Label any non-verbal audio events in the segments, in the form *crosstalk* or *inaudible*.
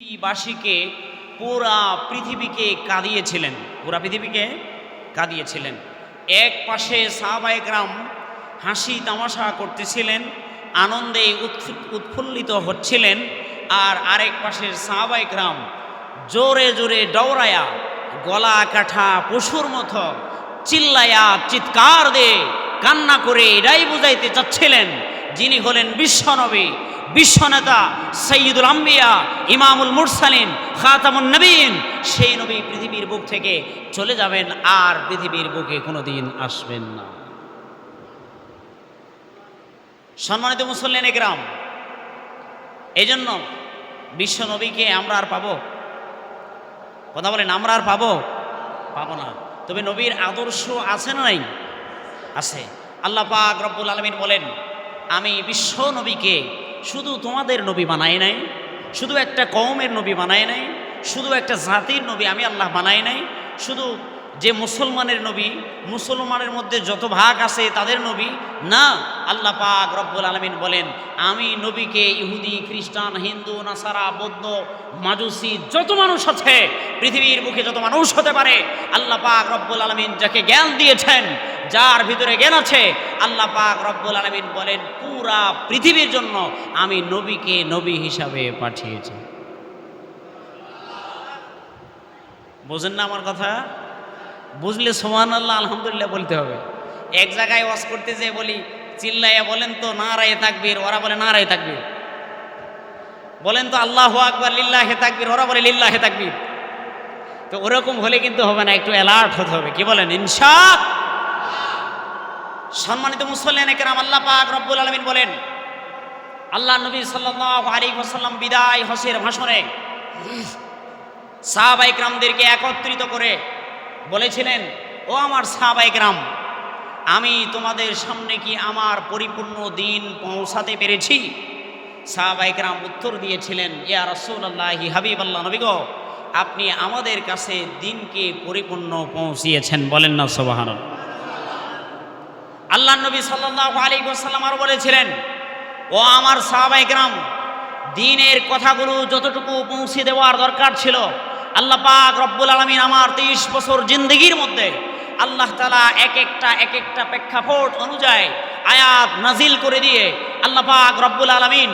পৃথিবীবাসীকে পুরা পৃথিবীকে কাঁদিয়েছিলেন, পুরা পৃথিবীকে কাঁদিয়েছিলেন। এক পাশে সাহাবায়করাম হাসি তামাশা করতেছিলেন, আনন্দে উৎফুল্লিত হচ্ছিলেন, আর আরেক পাশের সাহাবায়করাম জোরে জোরে দৌড়ায়া গলা কাঠা পশুর মতো চিল্লায়া চিৎকার দিয়ে কান্না করে এটাই বুঝাইতে চাচ্ছিলেন, যিনি হলেন বিশ্বনবী বিশ্বনেতা সৈয়দুল আম্বিয়া, ইমামুল মুরসালিন, খাতামুন নবীন, সেই নবী পৃথিবীর বুক থেকে চলে যাবেন আর পৃথিবীর বুকে কোনোদিন আসবেন না। সম্মানিত মুসল্লিন গ্রাম এই জন্য বিশ্ব নবীকে আমরা আর পাবো? কথা বলেন, আমরা আর পাবো? পাবো না। তবে নবীর আদর্শ আছে না নাই? আছে। আল্লাহ পাক রব্বুল আলমিন বলেন, আমি বিশ্ব নবীকে শুধু তোমাদের নবী বানাই নাই, শুধু একটা কওমের নবী বানাই নাই, শুধু একটা জাতির নবী আমি আল্লাহ বানাই নাই, শুধু যে মুসলমানের নবী, মুসলমানের মধ্যে যত ভাগ আছে তাদের নবী, না, আল্লাহ পাক রব্বুল আলমিন বলেন, আমি নবীকে ইহুদি, খ্রিস্টান, হিন্দু, নাসারা, বৌদ্ধ, মাজুসি যত মানুষ আছে, পৃথিবীর বুকে যত মানুষ হতে পারে, আল্লাহ পাক রব্বুল আলমিন যাকে জ্ঞান দিয়েছেন, যার ভিতরে জ্ঞান আছে, আল্লাহ পাক রব্বুল আলমিন বলেন, পুরা পৃথিবীর জন্য আমি নবীকে নবী হিসাবে পাঠিয়েছি। বোঝেন না আমার কথা? বুঝলে সোমান আল্লাহ আলহামদুলিল্লাহ বলতে হবে। এক জায়গায় ওয়াজ করতে যেয়ে বলি, চিল্লাইয়া বলেন তো না রায় তাকবীর ওরা বলে না রায় তাকবীর বলেন তো, আল্লাহ আকবর, লিল্লাহ হে তাকবীর ওরা বলে, লিল্লাহ হে তাকবীর তো ওরকম হলে কিন্তু হবে না, একটু অ্যালার্ট হতে হবে। কি বলেন? ইনসাফ সম্মানিত মুসল্লিয়ান কেরাম, আল্লাহ পাক রব্বুল আলমিন বলেন, আল্লাহ নবী আলাইহি ওয়াসাল্লাম বিদায় হসের ভাষণে সাহাবাইকরামদেরকে একত্রিত করে বলেছিলেন, ও আমার সাহাবাইকরাম আমি তোমাদের সামনে কি আমার পরিপূর্ণ দিন পৌঁছাতে পেরেছি? সাহাবাইকরাম উত্তর দিয়েছিলেন, ইয়া রসুল্লাহি হাবিব আল্লাহ নবী গো, আপনি আমাদের কাছে দিনকে পরিপূর্ণ পৌঁছিয়েছেন। বলেন না সোবাহান আল্লাহ নবী সাল্লাহ আলী সাল্লাম আরও বলেছিলেন, ও আমার সাহাবাইকরাম দিনের কথাগুলো যতটুকু পৌঁছে দেওয়ার দরকার ছিল আল্লাহ পাক রব্বুল আলমিন আমার তেইশ বছর জিন্দগির মধ্যে আল্লাহ তালা এক একটা এক একটা প্রেক্ষাপট অনুযায়ী আয়াত নাজিল করে দিয়ে আল্লাহ পাক রব্বুল আলমিন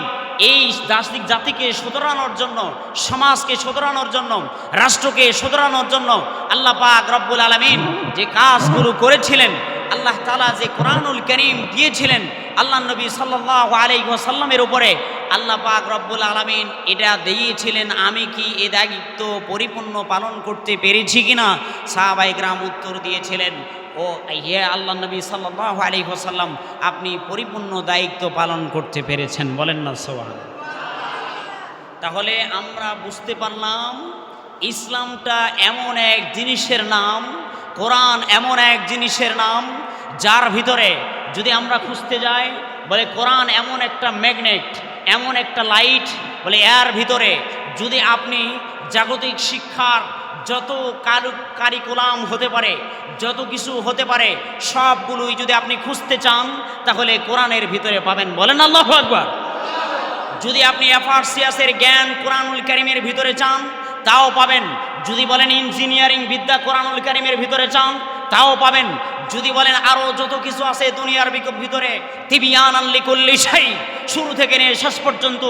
এই দার্শনিক জাতিকে শুধরানোর জন্য, সমাজকে শুধরানোর জন্য, রাষ্ট্রকে শুধরানোর জন্য আল্লাহ পাক রব্বুল আলমিন যে কাজগুলো করেছিলেন, আল্লাহ তালা যে কোরআনুল করিম দিয়েছিলেন আল্লাহ নবী সাল্লাহ আলাইসাল্লামের উপরে আল্লাহ পাক রব্বুল আলমিন এটা দিয়েছিলেন আমি কি এ দায়িত্ব পরিপূর্ণ পালন করতে পেরেছি কিনা? সাহাবাই গ্রাম উত্তর দিয়েছিলেন, ও ইয়ে আল্লাহ নবী সাল্লাহ আলাইসাল্লাম আপনি পরিপূর্ণ দায়িত্ব পালন করতে পেরেছেন, বলেন না সোহান তাহলে আমরা বুঝতে পারলাম, ইসলামটা এমন এক জিনিসের নাম, কোরআন এমন এক জিনিসের নাম যার ভিতরে যদি আমরা খুঁজতে যাই, বলে কোরআন এমন একটা ম্যাগনেট, এমন একটা লাইট, বলে এর ভিতরে যদি আপনি জাগতিক শিক্ষার যত কারু, কারিকুলাম হতে পারে, যত কিছু হতে পারে, সবগুলোই যদি আপনি খুঁজতে চান, তাহলে কোরআনের ভিতরে পাবেন। বলেন আল্লাহ আকবার। যদি আপনি এফআরসিয়াসের জ্ঞান কোরআনুল করিমের ভিতরে চান, তাও পাবেন। যদি বলেন ইঞ্জিনিয়ারিং বিদ্যা কোরআনুল করিমের ভিতরে চান, তাও পাবেন। যদি বলেন আরও যত কিছু আছে দুনিয়ার ভিতরে তিবিয়ান আল্লিকুল্লি সাই শুরু থেকে নিয়ে শেষ পর্যন্ত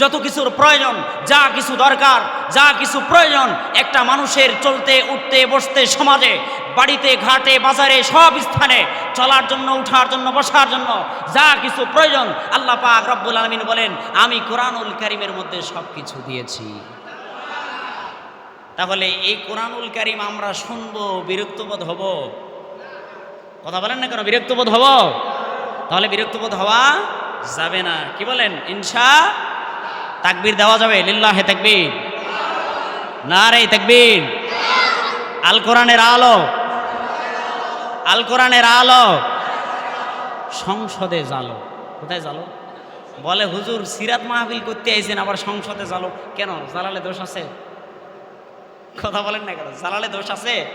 যত কিছুর প্রয়োজন, যা কিছু দরকার, যা কিছু প্রয়োজন, একটা মানুষের চলতে, উঠতে, বসতে সমাজে, বাড়িতে, ঘাটে, বাজারে, সব স্থানে, চলার জন্য, উঠার জন্য, বসার জন্য যা কিছু প্রয়োজন, আল্লাহ পাক রব্বুল আলমিন বলেন, আমি কোরআনুল কারিমের মধ্যে সব কিছু দিয়েছি। তাহলে এই কোরআনুল কারিম আমরা শুনব, বিরক্তবোধ হব কথা বলেন না কেন? বিরক্তবোধ হব। তাহলে বিরক্তবোধ হওয়া যাবে না। কি বলেন? ইনসা তাকবির দেওয়া যাবে। লিল্লাহে তাকবীর। না রে তাকবীর। আল কোরআনের আলো। আল কোরআনের আলো। সংসদে জালো কোথায় জালো বলে, হুজুর, সিরাত মাহফিল করতে আইছেন, আবার সংসদে জালো কেন? জালালে দোষ আছে? কথা বলেন না কেন? জালালে দোষ আছে?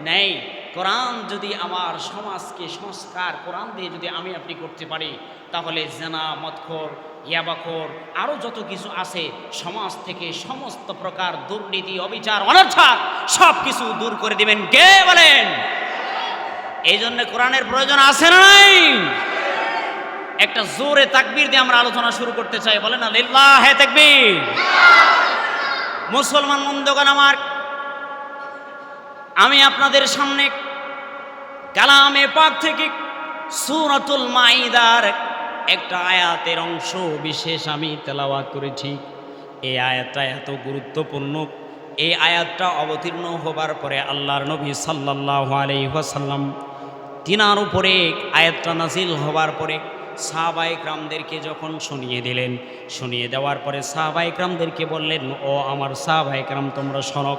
নেই। কোরআন যদি আমার সমাজকে সংস্কার, কোরআন দিয়ে যদি আমি আপনি করতে পারি, তাহলে জেনা মৎখর ইয়াবাখোর আরও যত কিছু আছে, সমাজ থেকে সমস্ত প্রকার দুর্নীতি, অবিচার, অনাচার সব কিছু দূর করে দিবেন। কে বলেন? এই জন্য কোরআনের প্রয়োজন আছে না নাই? একটা জোরে তাকবির দিয়ে আমরা আলোচনা শুরু করতে চাই। বলে না, লিল্লাহ হে তাকবীর। মুসলমান বন্ধুগণ আমার, আমি আপনাদের সামনে কালামে পাক থেকে সুরাতুল মাইদার একটা আয়াতের অংশ বিশেষ আমি তেলাওয়াত করেছি। এই আয়াতটা এত গুরুত্বপূর্ণ। এই আয়াতটা অবতীর্ণ হবার পরে আল্লাহর নবী সাল্লাল্লাহু আলাইহি ওয়াসাল্লাম তিনার উপরে আয়াতটা নাজিল হবার পরে সাহাবাইক রামদেরকে যখন শুনিয়ে দিলেন, শুনিয়ে দেওয়ার পরে সাহাবাইক রামদেরকে বললেন, ও আমার সাহাবাইক রাম তোমরা শোনক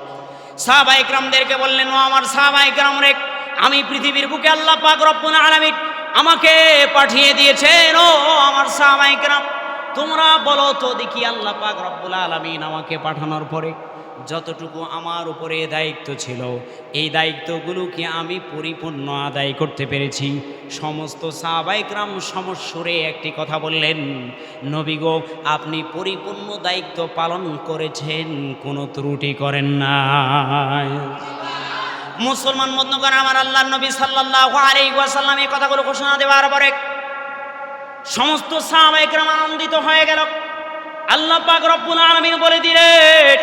সাহাবাইক রামদেরকে বললেন, ও আমার সাহাবাইক রাম রে আমি পৃথিবীর বুকে আল্লাহ পাক রব্বুল আলামিন আমাকে পাঠিয়ে দিয়েছেন, ও আমার সাহাবাইক রাম তোমরা বলো তো দেখি আল্লাহ পাক রব্বুল আলামিন আমাকে পাঠানোর পরে যতটুকু আমার উপরে দায়িত্ব ছিল, এই দায়িত্বগুলো কি আমি পরিপূর্ণ আদায় করতে পেরেছি? সমস্ত সাহাবাইকরাম সমস্বরে একটি কথা বললেন, নবী গো, আপনি পরিপূর্ণ দায়িত্ব পালন করেছেন, কোনো ত্রুটি করেন না মুসলমান বন্ধুগণ, আমার আল্লাহ নবী সাল্লাল্লাহু আলাইহি ওয়াসাল্লাম এই কথাগুলো ঘোষণা দেওয়ার পরে সমস্ত সাহাবাইকরাম আনন্দিত হয়ে গেল। আল্লাহ পাক রব্বুল আলামিন বলে দিলেন,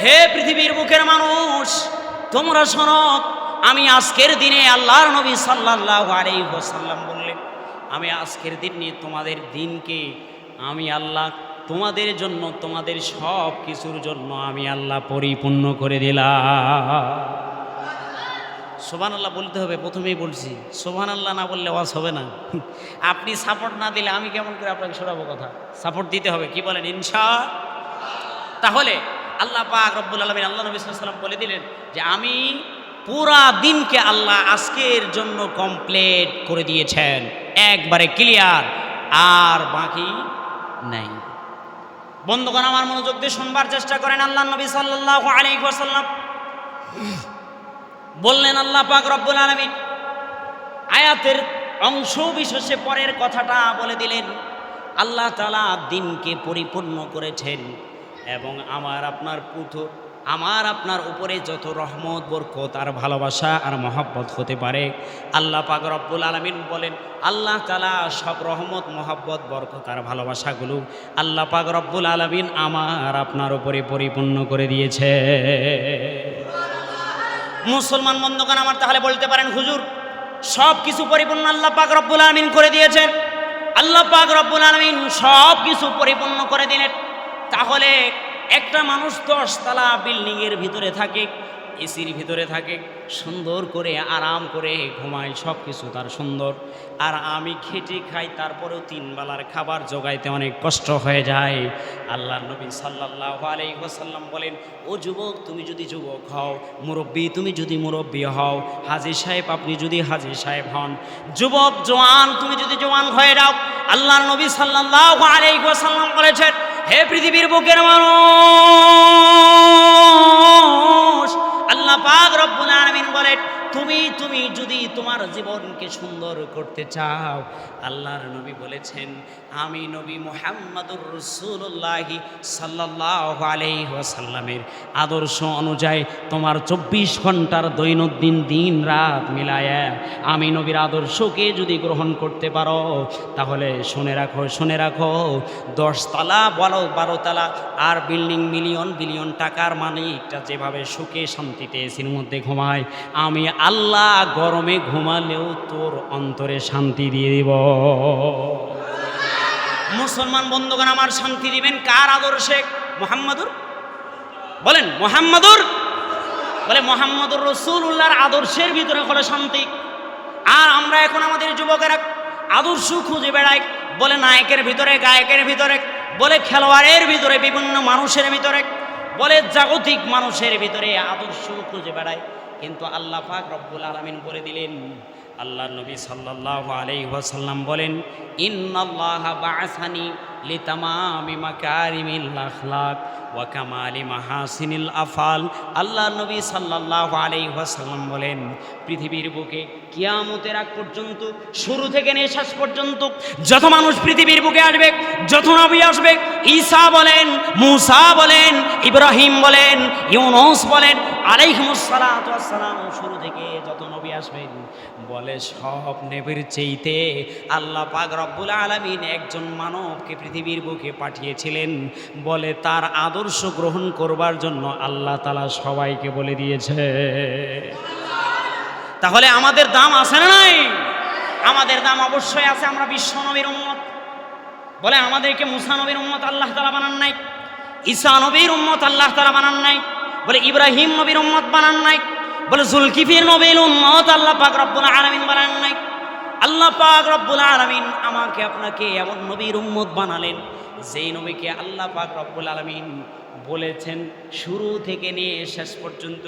হে পৃথিবীর বুকের মানুষ, তোমরা শোনো, আমি আজকের দিনে আল্লাহর নবী সাল্লাল্লাহু আলাইহি ওয়াসাল্লাম বললেন, আমি আজকের দিন নিয়ে তোমাদের দিনকে আমি আল্লাহ, তোমাদের জন্য, তোমাদের সব কিছুর জন্য আমি আল্লাহ পরিপূর্ণ করে দিলাম। সোভান আল্লাহ বলতে হবে, প্রথমেই বলছি সোভান আল্লাহ না বললে ওয়াজ হবে না। *laughs* আপনি সাপোর্ট না দিলে আমি কেমন করে আপনাকে শোনাবো কথা? সাপোর্ট দিতে হবে, কি বলেন? ইনশা তাহলে আল্লাহ পাক রব্বুল আলমিন, আল্লাহ নবী সাল্লাম বলে দিলেন যে, আমি পুরা দিনকে আল্লাহ আজকের জন্য কমপ্লিট করে দিয়েছেন। একবারে ক্লিয়ার আর বাকি নাই। বন্ধুগণ, আমার মনোযোগ দিয়ে শুনবার চেষ্টা করেন আল্লাহ নবী আলাইহি ওয়াসাল্লাম। বললেন, আল্লাহ পাক রব্বুল আলামিন আয়াতের অংশ বিশেষে পরের কথাটা বলে দিলেন, আল্লাহ তালা দিনকে পরিপূর্ণ করেছেন এবং আমার আপনার পুত্র আমার আপনার উপরে যত রহমত, বরকত আর ভালোবাসা আর মহাব্বত হতে পারে। আল্লাহ পাক রব্বুল আলমিন বলেন, আল্লাহ তালা সব রহমত, মহাব্বত, বরকত আর ভালোবাসাগুলো আল্লাহ পাক রব্বুল আলমিন আমার আপনার উপরে পরিপূর্ণ করে দিয়েছে মুসলমান বন্ধুগণ আমার তাহলে বলতে পারেন, হুজুর, সব কিছু পরিপূর্ণ আল্লাহ পাক রব্বুল আলমিন করে দিয়েছেন। আল্লাহ পাক রব্বুল আলমিন সব কিছু পরিপূর্ণ করে দিলেন। তাহলে একটা মানুষ দশতলা বিল্ডিংয়ের ভিতরে থাকে এসির ভিতরে থাকে, সুন্দর করে আরাম করে ঘুমায় সব কিছু তার সুন্দর। আর আমি খেটে খাই, তারপরেও তিন বেলার খাবার জোগাইতে অনেক কষ্ট হয়ে যায়। আল্লাহ নবী সাল্লাহ আলাই ওসাল্লাম বলেন, ও যুবক, তুমি যদি যুবক হও, মুরব্বী, তুমি যদি মুরব্বী হও, হাজি সাহেব, আপনি যদি হাজি সাহেব হন, যুবক, জোয়ান, তুমি যদি জোয়ান হয়ে যাও। আল্লাহ নবী সাল্লাহ আলাই ওসাল্লাম বলেছেন, হে পৃথিবীর বুকের মানুষ আল্লাহ পাক রব্বুল আলামিন বলে তুমি তুমি যদি তোমার জীবনকে সুন্দর করতে চাও, আল্লাহর নবী বলেছেন আমি নবী মুহাম্মাদুর রসুল্লাহি সাল্লাল্লাহু আলাইহি ওয়াসাল্লামের আদর্শ অনুযায়ী তোমার চব্বিশ ঘণ্টার দৈনন্দিন দিন রাত মিলায় আমি নবীর আদর্শকে যদি গ্রহণ করতে পারো, তাহলে শুনে রাখো শুনে রাখো দশতলা বলো বারোতলা আর বিল্ডিং মিলিয়ন বিলিয়ন টাকার মালিকটা যেভাবে সুখে শান্তিতে এসির মধ্যে ঘুমায়, আমি আল্লাহ গরমে ঘুমালেও তোর অন্তরে শান্তি দিয়ে দিব। মুসলমান বন্ধুগণ, আমার শান্তি দিবেন। কার আদর্শে? মোহাম্মদুর? বলেন, মোহাম্মদুর? বলে, মোহাম্মদুর রসুল্লাহর আদর্শের ভিতরে হলো শান্তি? আর আমরা এখন আমাদের যুবকেরা আদর্শ খুঁজে বেড়াই। বলে, নায়কের ভিতরে, গায়কের ভিতরে। বলে, খেলোয়াড়ের ভিতরে, বিভিন্ন মানুষের ভিতরে। বলে, জাগতিক মানুষের ভিতরে আদর্শ খুঁজে বেড়ায় কিন্তু আল্লাহ পাক রব্বুল আলমিন বলে দিলেন আল্লাহ নবী সাল্লাল্লাহু আলাইহি ওয়াসাল্লাম বলেন, ইন্নাল্লাহা বাআসানি লিতামামি মাকারিমিল আখলাক ওয়া কামালি মাহাসিনিল আফাল। আল্লাহ নবী সাল্লাল্লাহু আলাইহি ওয়াসাল্লাম বলেন, পৃথিবীর বুকে কিয়ামতের আগ পর্যন্ত, শুরু থেকে শেষ পর্যন্ত যত মানুষ পৃথিবীর বুকে আসবে, যত নবী আসবে, ঈসা বলেন, মুসা বলেন, ইব্রাহিম বলেন, ইউনুস বলেন আলাইহিমুসসালাম শুরু থেকে যত নবী আসবেন, বলে সব নেবের চেইতে আল্লাহ পাক রব্বুল আলামিন একজন মানবকে পৃথিবীর বুকে পাঠিয়েছিলেন, বলে তার আদর্শ গ্রহণ করবার জন্য আল্লাহ তালা সবাইকে বলে দিয়েছে। তাহলে আমাদের দাম আছে না নাই? আমাদের দাম অবশ্যই আছে, আমরা বিশ্ব নবীর উম্মত। বলে আমাদেরকে মুসা নবীর আল্লাহ তালা বানান নাই, ঈসা নবীর আল্লাহ তালা বানান নাই। বলে, ইব্রাহিম নবীর উম্মত বানান নাই। বলে, জুলকিফির নবীর উম্মত আল্লাহ পাক রব্বুল আলামিন বানান নাই। আল্লাহ পাক রব্বুল আলামিন আমাকে আপনাকে এমন নবীর উম্মত বানালেন, যেই নবীকে আল্লাহ পাক রব্বুল আলামিন বলেছেন, শুরু থেকে নিয়ে শেষ পর্যন্ত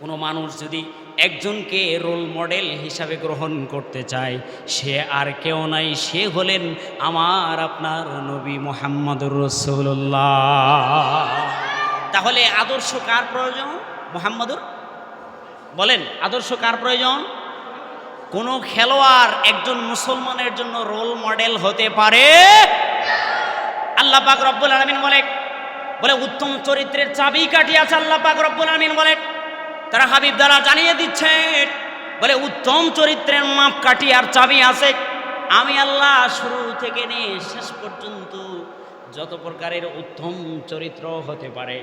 কোনো মানুষ যদি একজনকে রোল মডেল হিসাবে গ্রহণ করতে চায়, সে আর কেউ নাই, সে হলেন আমার আপনার নবী মোহাম্মদুর রসুল্লাহ তাহলে আদর্শ কার প্রয়োজন? মোহাম্মদুর? বলেন, আদর্শ কার প্রয়োজন? কোনো খেলোয়াড় একজন মুসলমানের জন্য রোল মডেল হতে পারে? আল্লাহ পাক রব্বুল আলমিন বলে বলে, উত্তম চরিত্রের চাবি কাঠি আছে, আল্লাহ পাক রব্বুল আলমিন বলে। তারা হাবিব দ্বারা জানিয়ে দিচ্ছেন বলে, উত্তম চরিত্রের মাপ কাঠি আর চাবি আছে। আমি আল্লাহ শুরু থেকে নিয়ে শেষ পর্যন্ত যত প্রকারের উত্তম চরিত্র হতে পারে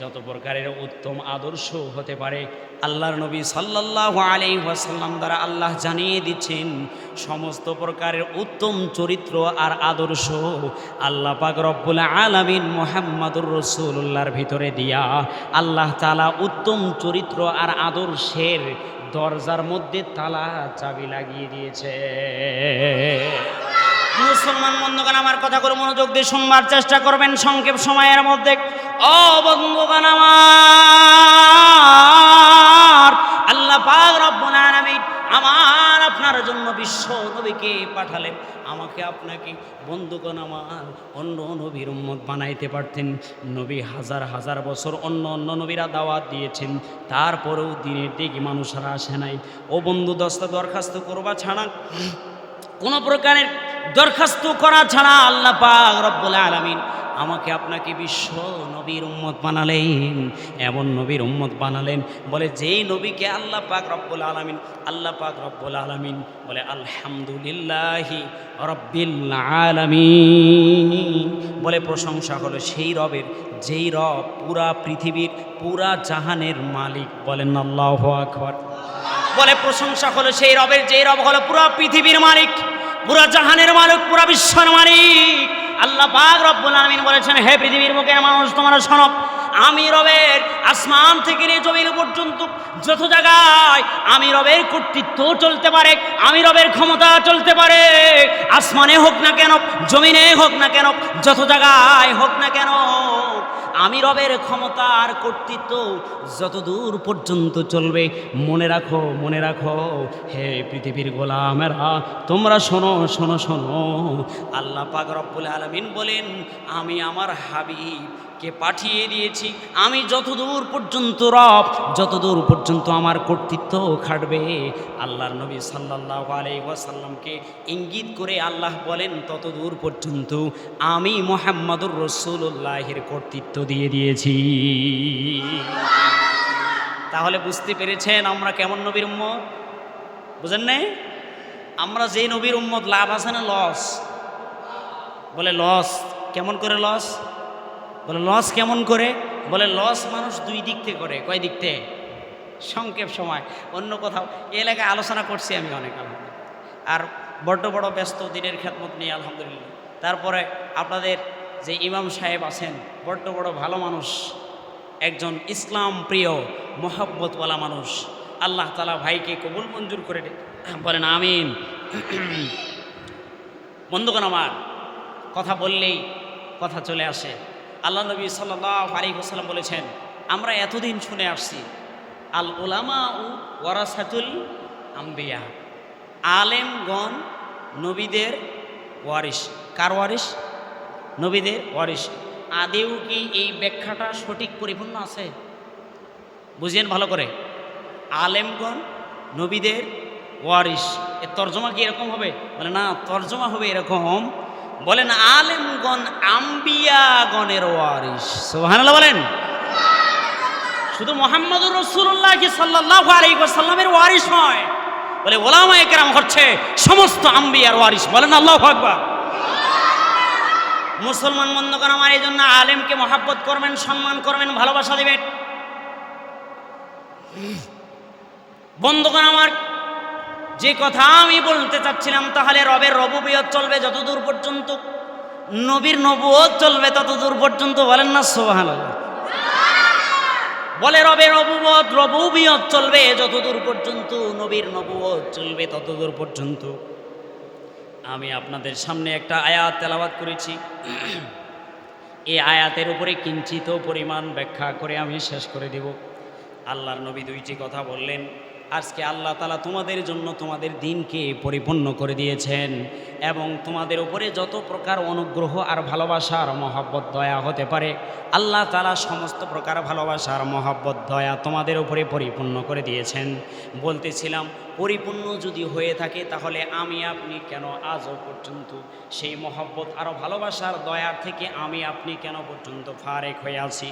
যত প্রকারের উত্তম আদর্শ হতে পারে, আল্লাহর নবী সাল্লাহ আলি ওয়াসাল্লাম দ্বারা আল্লাহ জানিয়ে দিচ্ছেন, সমস্ত প্রকারের উত্তম চরিত্র আর আদর্শ আল্লাহ পাক রব্বুল আলামিন মোহাম্মদুর রসুল্লাহর ভিতরে দিয়া, আল্লাহ তালা উত্তম চরিত্র আর আদর্শের দরজার মধ্যে তালা চাবি লাগিয়ে দিয়েছে। মুসলমান বন্ধুগান আমার কথাগুলো মনোযোগ দিয়ে শুনবার চেষ্টা করবেন, সংক্ষেপ সময়ের মধ্যে ও বন্ধুগান আমার, আল্লাহ পাক রব্বুল আলামিন আমার আপনার জন্য বিশ্ব নবীকে পাঠালেন। আমাকে আপনাকে বন্ধুগণ আমার, অন্য নবীর উম্মত বানাইতে পারতেন। নবী হাজার হাজার বছর অন্য অন্য নবীরা দাওয়াত দিয়েছেন। তারপরেও দিনের দিকে মানুষরা আসে নাই। ও বন্ধু দশটা দরখাস্ত করবা ছাড়া কোনো প্রকারের দরখাস্ত করা ছাড়া আল্লাহ পাক রব্বুল আলামিন আমাকে আপনাকে বিশ্ব নবীর উম্মত বানালেন। এমন নবীর উম্মত বানালেন, বলে যেই নবীকে আল্লাহ পাক রব্বুল আলামিন, আল্লাহ পাক রব্বুল আলামিন বলে আলহামদুলিল্লাহি রব্বিল আলামিন বলে প্রশংসা হলো সেই রবের, যেই রব পুরা পৃথিবীর, পুরা জাহানের মালিক বলেন আল্লাহ আকবর। বলে প্রশংসা হলো সেই রবের, যেই রব হলো পুরা পৃথিবীর মালিক, পুরা জাহানের মালিক, পুরা বিশ্বের মালিক। আল্লাহ পাক রব্বুল আলামিন বলেছেন, হে পৃথিবীর মুখের মানুষ তোমরা শোনো আমি রবের আসমান থেকে নিয়ে জমির পর্যন্ত যত জায়গায় আমি রবের কর্তৃত্ব চলতে পারে, আমি রবের ক্ষমতা চলতে পারে, আসমানে হোক না কেন, জমিনে হোক না কেন, যত জায়গায় হোক না কেন আমি রবের ক্ষমতা আর কর্তৃত্ব যত দূর পর্যন্ত চলবে, মনে রাখো মনে রাখো, হে পৃথিবীর গোলামেরা, তোমরা শোনো শোনো শোনো। আল্লাহ পাক রব্বুল আলমিন বলেন, আমি আমার হাবিবকে পাঠিয়ে দিয়েছি? আমি যতদূর পর্যন্ত রব, যতদূর পর্যন্ত আমার কর্তৃত্ব খাটবে, আল্লাহর নবী সাল্লাহ ওয়াসাল্লামকে ইঙ্গিত করে আল্লাহ বলেন, ততদূর পর্যন্ত আমি মোহাম্মদুর রসুল্লাহের কর্তৃত্ব দিয়ে দিয়েছি। তাহলে বুঝতে পেরেছেন আমরা কেমন নবীর উম্মত? বুঝেন নাই? আমরা যে নবীর উম্মত, লাভ আছে না লস? বলে লস, কেমন করে লস? বলে, লস কেমন করে? বলে, লস মানুষ দুই দিক থেকে করে। কয় দিক থেকে? সংক্ষেপ সময়। অন্য কোথাও। এলাকায় আলোচনা করছি আমি অনেক আর বড্ড বড় ব্যস্ত দিনের খেদমত নিয়ে, আলহামদুলিল্লাহ। তারপরে আপনাদের যে ইমাম সাহেব আছেন, বড্ড বড় ভালো মানুষ, একজন ইসলাম প্রিয়, মোহাব্বতওয়ালা মানুষ। আল্লাহ তালা ভাইকে কবুল মঞ্জুর করে বলেন, আমিন। বন্ধুগণ আমার, কথা বললেই কথা চলে আসে। আল্লাহ নবী সাল্লাহ আলী বলেছেন, আমরা এতদিন শুনে আসছি, আল ওলামা উ ওয়ারাসাতুল আম্বিয়া, আলেমগণ নবীদের ওয়ারিস কার ওয়ারিস নবীদের ওয়ারিস আদেও কি এই ব্যাখ্যাটা সঠিক পরিপূর্ণ আছে? বুঝিয়েন ভালো করে। আলেমগণ নবীদের ওয়ারিস এর তর্জমা কি এরকম হবে? বলে, না, তর্জমা হবে এরকম বলেন, আলেমগণ আম্বিয়াগণের ওয়ারিস সুবহানাল্লাহ বলেন। শুধু মোহাম্মদুর রসুল্লাহ কি সাল্লাহ আলাইসাল্লামের ওয়ারিস নয়, বলে ওলামা একরাম হচ্ছে সমস্ত আম্বিয়ার ওয়ারিস বলেন, আল্লাহ আকবার। মুসলমান বন্ধুগণ, আমার এই জন্য আলেমকে মহাব্বত করবেন, সম্মান করবেন, ভালোবাসা দেবেন। বন্ধুগণ, আমার যে কথা আমি বলতে চাচ্ছিলাম, তাহলে রবের রবুবিয়ত চলবে যতদূর পর্যন্ত? নবীর নবুয়ত চলবে ততদূর পর্যন্ত? বলেন না সোহান বলে রবের রবুবত, রবুবিয়ত চলবে যতদূর পর্যন্ত? নবীর নবুয়ত চলবে ততদূর পর্যন্ত? আমি আপনাদের সামনে একটা আয়াত তেলাবাদ করেছি। এই আয়াতের উপরে কিঞ্চিত পরিমাণ ব্যাখ্যা করে আমি শেষ করে দেব। আল্লাহর নবী দুইটি কথা বললেন। আজকে আল্লাহ তালা তোমাদের জন্য তোমাদের দিনকে পরিপূর্ণ করে দিয়েছেন এবং তোমাদের উপরে যত প্রকার অনুগ্রহ আর ভালোবাসার মহাব্বত, দয়া হতে পারে, আল্লাহ তালা সমস্ত প্রকার ভালোবাসার মহাব্বত, দয়া তোমাদের উপরে পরিপূর্ণ করে দিয়েছেন। বলতেছিলাম পরিপূর্ণ যদি হয়ে থাকে, তাহলে আমি আপনি কেন আজও পর্যন্ত সেই মহব্বত আরও ভালোবাসার দয়ার থেকে আমি আপনি কেন পর্যন্ত ফারেক হয়ে আছি?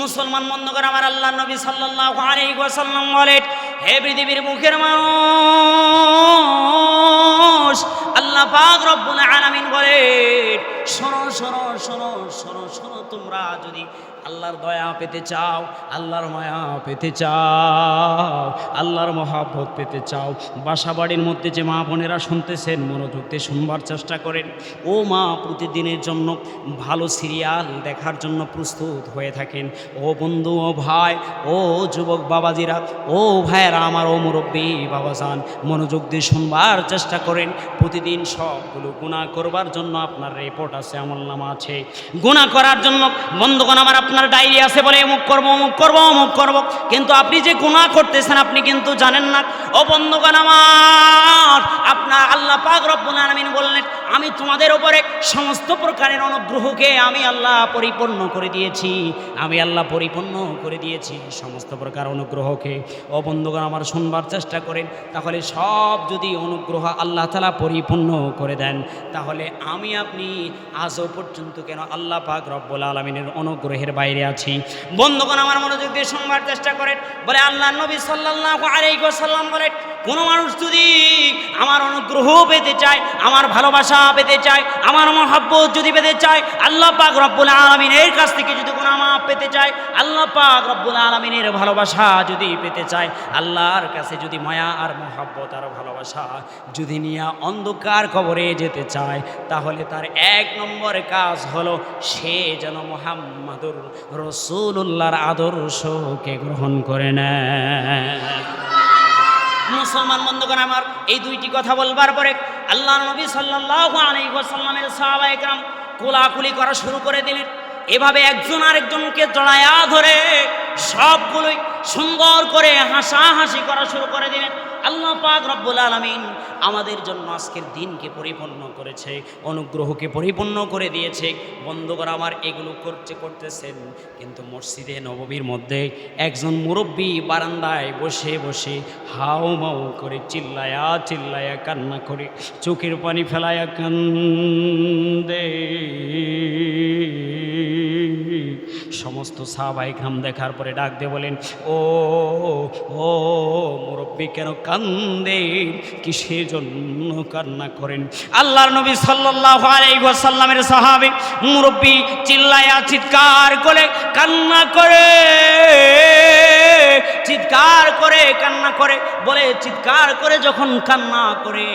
মুসলমান বন্ধুগণ, আমার আল্লাহ নবী ওয়াসাল্লাম বলেন, হে পৃথিবীর মুখের মানুষ, আল্লাহ পাক রব্বুল আলামিন বলেন শোনো শোনো শোনো শোনো শোনো তোমরা যদি আল্লাহর দয়া পেতে চাও, আল্লাহর মায়া পেতে চাও, আল্লাহর মহাব্বত পেতে চাও বাসা বাড়ির মধ্যে যে মা বোনেরা শুনতেছেন, মনোযোগ দিয়ে শুনবার চেষ্টা করেন। ও মা, প্রতিদিনের জন্য ভালো সিরিয়াল দেখার জন্য প্রস্তুত হয়ে থাকেন। ও বন্ধু, ও ভাই, ও যুবক বাবাজিরা, ও ভাইয়েরা আমার, ও মুরব্বী বাবাজান, মনোযোগ দিয়ে শুনবার চেষ্টা করেন। প্রতিদিন সবগুলো গুণা করবার জন্য আপনার রিপোর্ট আছে, আমল নামা আছে। গুণা করার জন্য বন্ধুগণ, আমার আপনার ডায়েরি আছে বলে অমুক করব অমুক করব অমুক করব। কিন্তু আপনি যে গুণা করতেছেন, আপনি কিন্তু জানেন না। ও বন্ধুগণ আমার, আপনার আল্লাহ পাক বললেন, আমি তোমাদের উপরে সমস্ত প্রকারের অনুগ্রহকে আমি আল্লাহ পরিপূর্ণ করে দিয়েছি। আমি আল্লাহ পরিপূর্ণ করে দিয়েছি সমস্ত প্রকার অনুগ্রহকে। ও বন্ধুগণ আমার, শুনবার চেষ্টা করেন। তাহলে সব যদি অনুগ্রহ আল্লাহ তালা পরিপূর্ণ করে দেন, তাহলে আমি আপনি আজও পর্যন্ত কেন আল্লাহ পাক রব্বুল আলমিনের অনুগ্রহের বাইরে আছি। বন্ধুগণ, আমার মনোযোগ দিয়ে শুনবার চেষ্টা করেন। বলে আল্লাহ নবী সাল্লাহ আলাইসাল্লাম বলেন, কোনো মানুষ যদি আমার অনুগ্রহ পেতে চায়, আমার ভালোবাসা পেতে চায়, আমার মহাব্বত যদি পেতে চায়, আল্লাহ পাক রব্বুল আলমিনের কাছ থেকে যদি কোনো মাপ পেতে চায়, আল্লাহ পাক রব্বুল আলমিনের ভালোবাসা যদি পেতে চায়, আল্লাহর কাছে যদি মায়া আর মহাব্বত আর ভালোবাসা যদি নিয়ে অন্ধকার কবরে যেতে চায়, তাহলে তার এক নম্বর কাজ হলো সে যেন মোহাম্মদুর রসুল্লাহর আদর্শকে গ্রহণ করে নেয়। মুসলমান বন্ধুগণ, আমার এই দুইটি কথা বলবার পরে আল্লাহ নবী সাল্লাহ আলাইহি ওয়াসাল্লামের সাহাবাহাম কোলাকুলি করা শুরু করে দিলেন। এভাবে একজন আরেকজনকে জড়ায়া ধরে সবগুলোই সুন্দর করে হাসাহাসি করা শুরু করে দিলেন। আল্লাহ পাক রব্বুল আলামিন আমাদের জন্য আজকের দিনকে পরিপূর্ণ করেছে, অনুগ্রহকে পরিপূর্ণ করে দিয়েছে। বন্ধুগণ, আমার এগুলো করতে করতেছেন, কিন্তু মসজিদে নববীর মধ্যে একজন মুরব্বী বারান্দায় বসে বসে হাও মাও করে চিল্লায়া চিল্লায়া কান্না করে চোখের পানি ফেলায়া কান্দে। সমস্ত সাহাবাই ঘাম দেখার পরে ডাক দিয়ে বলেন, ও ও, মুরব্বী কেন কান্দে? কিসের জন্য কান্না করেন? আল্লাহর নবী আলাইহি সাহাবি সাহাবী মুরব্বী চিল্লায়া চিৎকার করে কান্না করে। চিৎকার করে, কান্না করে, বলে চিৎকার করে যখন কান্না করে,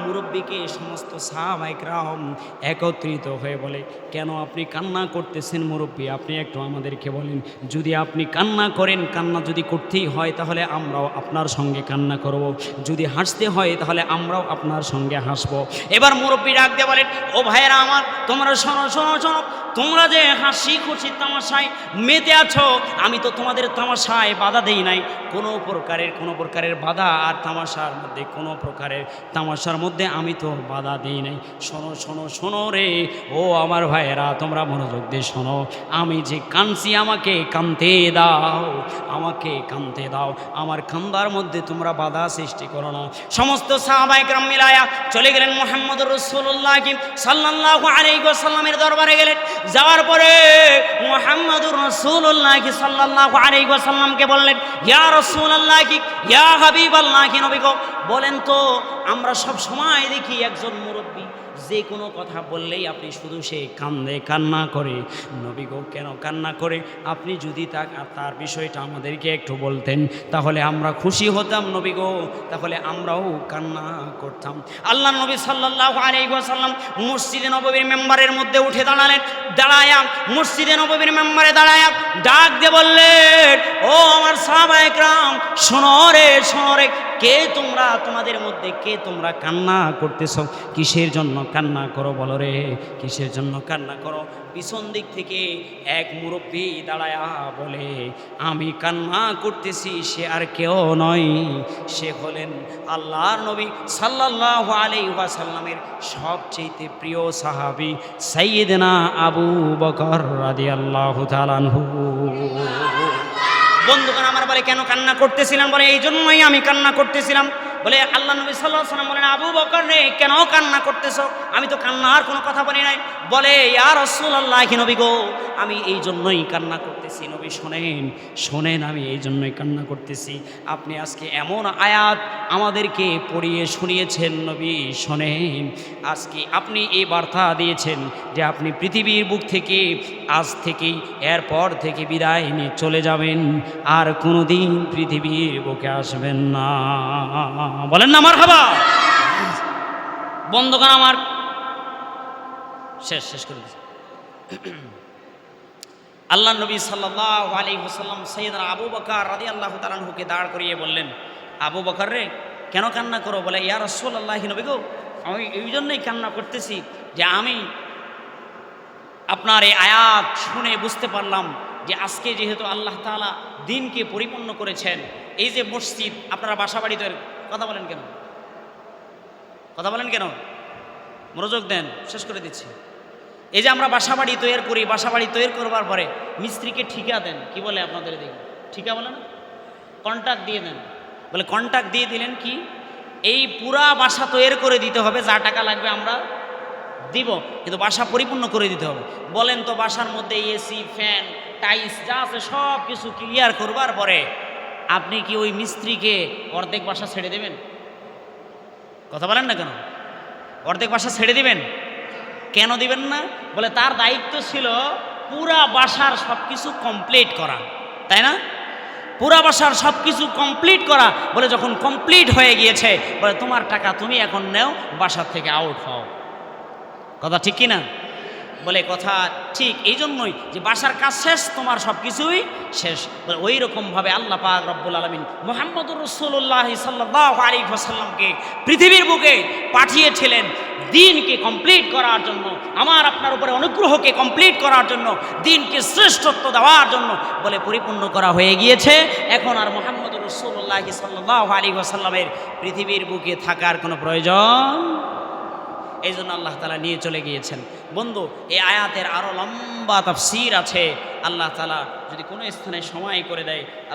মুরব্বীকে সমস্ত সাহাবাইকরাম একত্রিত হয়ে বলে, কেন আপনি কান্না করতেছেন মুরব্বী? আপনি একটু আমাদেরকে বলেন। যদি আপনি কান্না করেন, কান্না যদি করতেই হয়, তাহলে আমরাও আপনার সঙ্গে কান্না করব। যদি হাসতে হয়, তাহলে আমরাও আপনার সঙ্গে হাসবো। এবার মুরব্বী ডাক দিয়ে বলেন, ও ভাইয়েরা আমার, তোমরা শোনো শোনো শোনো। তোমরা যে হাসি খুশি তামাশায় মেতে আছো, আমি তো তোমাদের তামাশায় বাধা দেই নাই। কোনো প্রকারের কোনো প্রকারের বাধা আর তামাশার মধ্যে, কোনো প্রকারের তামাশার মধ্যে আমি তো বাধা দিই নাই। শোনো শোনো শোনো রে। ও আমার ভাইয়েরা, তোমরা মনোযোগ দিয়ে শোনো। আমি যে কানছি আমাকে কানতে দাও, আমাকে কানতে দাও। আমার কান্দার মধ্যে তোমরা বাধা সৃষ্টি করো না। সমস্ত সাহাবাইকরাম মিলায়া চলে গেলেন মোহাম্মদ রসুল্লাহ কি সাল্লাল্লাহু আলাইহি ওয়াসাল্লামের দরবারে গেলেন। যাওয়ার পরে মোহাম্মদুর রসুল্লাহ কি সাল্লাল্লাহু আলাইহি ওয়াসাল্লামকে বললেন ইয়া রাসূলুল্লাহ কি? ইয়া কি বলেন তো আমরা সব সময় দেখি একজন মুরব্বী যে কোনো কথা বললেই আপনি শুধু সে কান্দে কান্না করে। নবী গো, কেন কান্না করে? আপনি যদি তা তার বিষয়টা আমাদেরকে একটু বলতেন, তাহলে আমরা খুশি হতাম নবী গো। তাহলে আমরাও কান্না করতাম। আল্লাহ নবী সাল্লাল্লাহু আলাইহি ওয়াসাল্লাম মসজিদে নববীর মেম্বারের মধ্যে উঠে দাঁড়ালেন। দাঁড়ায়া মসজিদে নববীর মেম্বারে দাঁড়ায়া ডাক দিয়ে বললেন, ও আমার সাহাবায়ে একরাম শোনো রে শোনো রে কে তোমরা? তোমাদের মধ্যে কে তোমরা কান্না করতেছ? কিসের জন্য কান্না করো বলো রে? কিসের জন্য কান্না করো? পিছন দিক থেকে এক মুরব্বী দাঁড়ায়া বলে, আমি কান্না করতেছি, সে আর কেউ নয়। সে হলেন আল্লাহর নবী সাল্লাল্লাহু আলাইহি ওয়াসাল্লামের সবচেয়ে প্রিয় সাহাবী সাইয়েদনা আবু বকর রাদিয়াল্লাহু তাআলা আনহু। বন্ধুগণ, আমার বলে কেন কান্না করতেছিলাম? বলে এই জন্যই আমি কান্না করতেছিলাম। বলে, আল্লাহ নবী সাল্লাহ সাল্লাম বলেন, আবু বকর রে, কেন কান্না করতেছ? আমি তো কান্না আর কোনো কথা বলি নাই। বলে ইয়ার রসুল আল্লাহ নবী গো, আমি এই জন্যই কান্না করতেছি। নবী শোনেন শোনেন, আমি এই জন্যই কান্না করতেছি। আপনি আজকে এমন আয়াত আমাদেরকে পড়িয়ে শুনিয়েছেন নবী, শোনেন। আজকে আপনি এই বার্তা দিয়েছেন যে আপনি পৃথিবীর বুক থেকে, আজ থেকেই, এরপর থেকে বিদায় নিয়ে চলে যাবেন। আর কোনো দিন পৃথিবীর বুকে আসবেন না। বলেন না আমার হাবা বন্ধুগণ আমার। শেষ শেষ করে আল্লাহ নবী সাল্লাহ আলী হোসাল্লাম সৈয়দ আবু বকার রাদি আল্লাহ তালানহুকে দাঁড় করিয়ে বললেন আবু বকর রে কেন কান্না করো? বলে, ইয়া রসোল আল্লাহ নবী গো, আমি এই জন্যই কান্না করতেছি যে আমি আপনার এই আয়াত শুনে বুঝতে পারলাম যে আজকে যেহেতু আল্লাহ তাআলা দিনকে পরিপূর্ণ করেছেন, এই যে মসজিদ, আপনারা বাসা বাড়িতে কথা বলেন কেন? কথা বলেন কেন? মনোযোগ দেন, শেষ করে দিচ্ছি। এই যে আমরা বাসা বাড়ি তৈরি করি বাসা বাড়ি তৈরি করবার পরে মিস্ত্রিকে ঠিকা দেন, কি বলে আপনাদের দেখি ঠিকা বলেন কন্ট্রাক্ট দিয়ে দেন। বলে কন্ট্রাক্ট দিয়ে দিলেন কি? এই পুরা বাসা তৈরি করে দিতে হবে, যা টাকা লাগবে আমরা দিব, কিন্তু বাসা পরিপূর্ণ করে দিতে হবে। বলেন তো বাসার মধ্যে এসি ফ্যান টাইলস যা আছে সব কিছু ক্লিয়ার করবার পরে আপনি কি ওই মিস্ত্রিকে অর্ধেক বাসা ছেড়ে দেবেন? কথা বলেন না কেন? অর্ধেক বাসা ছেড়ে দিবেন? কেন দিবেন না? বলে, তার দায়িত্ব ছিল পুরা বাসার সব কিছু কমপ্লিট করা। তাই না? পুরা বাসার সব কিছু কমপ্লিট করা বলে যখন কমপ্লিট হয়ে গিয়েছে, বলে তোমার টাকা তুমি এখন নেও, বাসার থেকে আউট হও। কথা ঠিক কি না বলে কথা ঠিক এই জন্যই যে বাসার কাজ শেষ, তোমার সব কিছুই শেষ। ওই রকমভাবে আল্লাহ পাক রব্বুল আলমিন মোহাম্মদুর রসুল্লাহ সাল্লাহ আলী সাল্লামকে পৃথিবীর বুকে পাঠিয়েছিলেন দিনকে কমপ্লিট করার জন্য, আমার আপনার উপরে অনুগ্রহকে কমপ্লিট করার জন্য, দিনকে শ্রেষ্ঠত্ব দেওয়ার জন্য বলে পরিপূর্ণ করা হয়ে গিয়েছে। এখন আর মোহাম্মদ রসুল্লাহ সাল্লাহ আলী সাল্লামের পৃথিবীর বুকে থাকার কোনো প্রয়োজন এই জন্য আল্লাহ তালা নিয়ে চলে গিয়েছেন। বন্ধু, এই আয়াতের আরও লম্বা তাফসির আছে। আল্লাহ তালা যদি কোনো স্থানে সময় করে দেয়